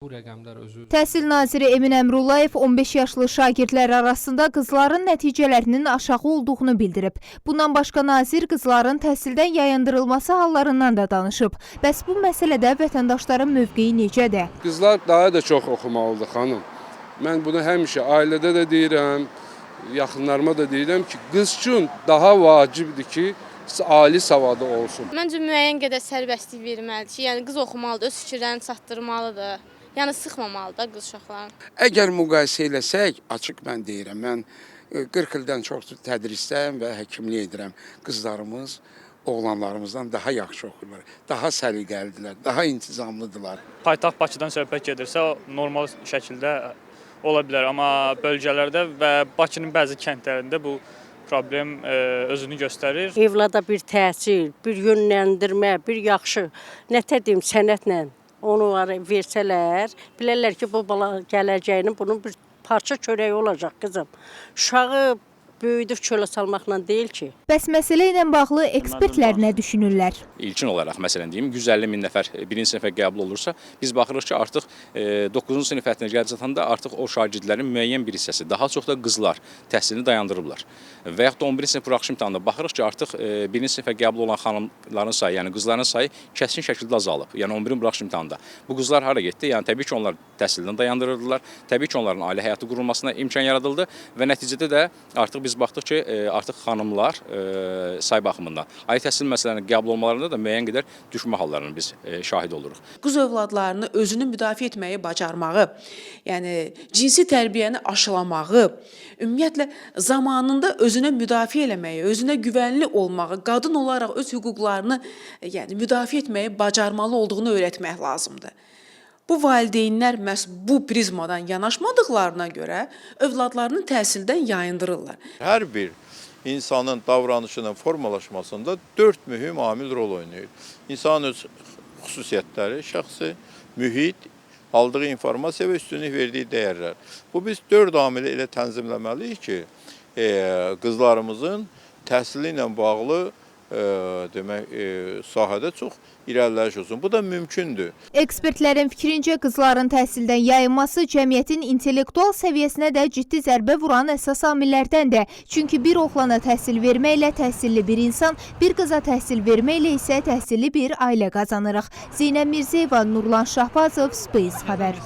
Təhsil naziri Emin Əmrullayev 15 yaşlı şagirdlər arasında qızların nəticələrinin aşağı olduğunu bildirib. Bundan başqa nazir qızların təhsildən yayındırılması hallarından da danışıb. Bəs bu məsələdə vətəndaşların mövqeyi necədir? Qızlar daha da çox oxumalıdır xanım. Mən bunu həmişə ailədə də deyirəm, yaxınlarıma da deyirəm ki, qız üçün daha vacibdir ki, ali savadı olsun. Məncə müəyyən qədər sərbəstlik verilməlidir ki, yəni qız oxumalıdır, öz fikirlərini çatdırmalıdır. Yəni sıxmamalıdır qız uşaqlarını. Əgər müqayisə eləsək, açıq mən deyirəm, mən e, 40 ildən çoxdur tədrisdəyəm və həkimlik edirəm. Qızlarımız oğlanlarımızdan daha yaxşı oxuyurlar, daha səliqəlidirlər, daha intizamlıdırlar. paytaxt Bakıdan söhbət gedirsə, normal şəkildə ola bilər, amma bölgələrdə və Bakının bəzi kəndlərində bu problem e, özünü göstərir. Evlada bir təhsil, bir yönləndirmə, bir yaxşı, nə deyim, sənətlə onu var versələr, bilərlər ki, bu bala gələcəyinin bunun bir parça çörəyi olacaq qızım. Uşağı böyüdüb çölə salmaqla deyil ki. Bəs məsələ ilə bağlı ekspertlər nə düşünürlər? ilkin olaraq məsələn deyim 150 min nəfər e, birinci sinifə qəbul olursa, biz baxırıq ki, artıq 9-cu sinif həddindən gəlib çatanda artıq o şagirdlərin müəyyən bir hissəsi, daha çox da qızlar təhsilini dayandırıblar. Və yaxud da 11-ci sinif buraxılış imtahanında baxırıq ki, artıq e, birinci sinifə qəbul olan xanımların sayı, yəni qızların sayı kəskin şəkildə azalıb. Yəni 11-in buraxılış imtahanında. Bu qızlar hara getdi? Yəni təbii ki, onlar təhsilini dayandırırdılar. Təbii ki, onların ailə həyatı qurulmasına imkan yaradıldı və nəticədə də artıq biz baxdıq ki, e, artıq xanımlar e, say baxımından ali təhsil məsələlərinin qəbul olmalarında da müəyyən qədər düşmə hallarına biz e, şahid oluruq. qız övladlarını özünü müdafiə etməyi bacarmağı, yəni cinsi tərbiyəni aşılamağı, ümumiyyətlə zamanında özünə müdafiə eləməyi, özünə güvənli olmağı, qadın olaraq öz hüquqlarını yəni müdafiə etməyi bacarmalı olduğunu öyrətmək lazımdır. Bu valideynlər məhz bu prizmadan yanaşmadıqlarına görə övladlarını təhsildən yayındırırlar. Hər bir insanın davranışının formalaşmasında dörd mühüm amil rol oynayır. İnsanın öz xüsusiyyətləri, şəxsi, mühit, aldığı informasiya və üstünlük verdiyi dəyərlər. Bu biz dörd amili elə tənzimləməliyik ki, e, qızlarımızın təhsili ilə bağlı demək e, sahədə çox irəliləyiş olsun. Bu da mümkündür. Ekspertlərin fikrincə qızların təhsildən yayınması cəmiyyətin intellektual səviyyəsinə də ciddi zərbə vuran əsas amillərdəndir. Çünki bir oğlana təhsil verməklə təhsilli bir insan, bir qıza təhsil verməklə isə təhsilli bir ailə qazanırıq. Zeynəb Mirzəyeva, Nurlan Şahbazov, Space xəbər.